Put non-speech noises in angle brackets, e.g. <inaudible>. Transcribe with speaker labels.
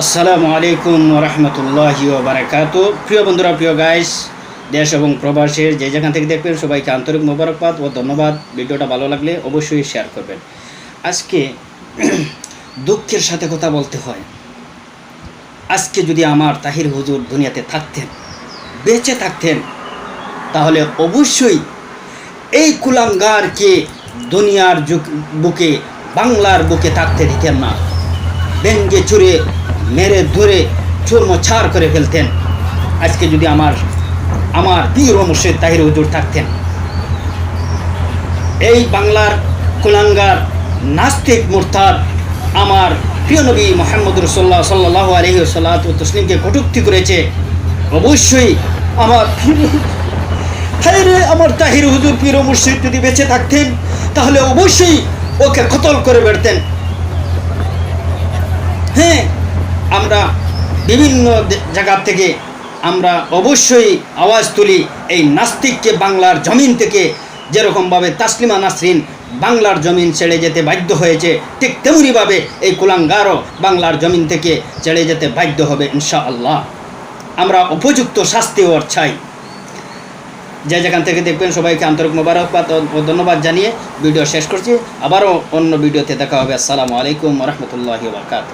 Speaker 1: আসসালামু আলাইকুম রহমতুল্লাহি বারাকাত প্রিয় বন্ধুরা, প্রিয় গাইস দেশ এবং প্রবাসের যে যেখান থেকে দেখবেন সবাইকে আন্তরিক মোবারকবাদ ও ধন্যবাদ। ভিডিওটা ভালো লাগলে অবশ্যই শেয়ার করবেন। আজকে <clears throat> দুঃখের সাথে কথা বলতে হয়। আজকে যদি আমার তাহির হুজুর দুনিয়াতে থাকতেন, বেঁচে থাকতেন, তাহলে অবশ্যই এই কুলাঙ্গারকে দুনিয়ার বুকে, বাংলার বুকে থাকতে দিতেন না। ব্যঙ্গে চুরে মেরে চূর্ণ ছাড় করে ফেলতেন। আজকে যদি আমার আমার পীর মুর্শিদ তাহির হুজুর থাকতেন। এই বাংলার কুলাঙ্গার নাস্তিক মুরতাদ আমার প্রিয় নবী মোহাম্মদ রসোল্লা সাল্লাহ আলহি সাল্লাহ তসলিমকে কটুক্তি করেছে। অবশ্যই আমার <laughs> আমার তাহির হুজুর, পীর মুর্শিদ যদি বেঁচে থাকতেন, তাহলে অবশ্যই ওকে কতল করে বেড়তেন। হ্যাঁ আমরা বিভিন্ন জায়গা থেকে আমরা অবশ্যই আওয়াজ তুলি এই নাস্তিককে বাংলার জমিন থেকে। যেরকমভাবে তাসলিমা নাসরিন বাংলার জমিন ছেড়ে যেতে বাধ্য হয়েছে, ঠিক তেমনিভাবে এই কুলাঙ্গারও বাংলার জমিন থেকে ছেড়ে যেতে বাধ্য হবে ইনশা আল্লাহ আমরা উপযুক্ত শাস্তি ওর চাই। যে যেখান থেকে দেখবেন সবাইকে আন্তরিক মোবারকবাদ ও ধন্যবাদ জানিয়ে ভিডিও শেষ করছি। আবারও অন্য ভিডিওতে দেখা হবে। আসসালামু আলাইকুম রহমতুল্লাহ বারকাত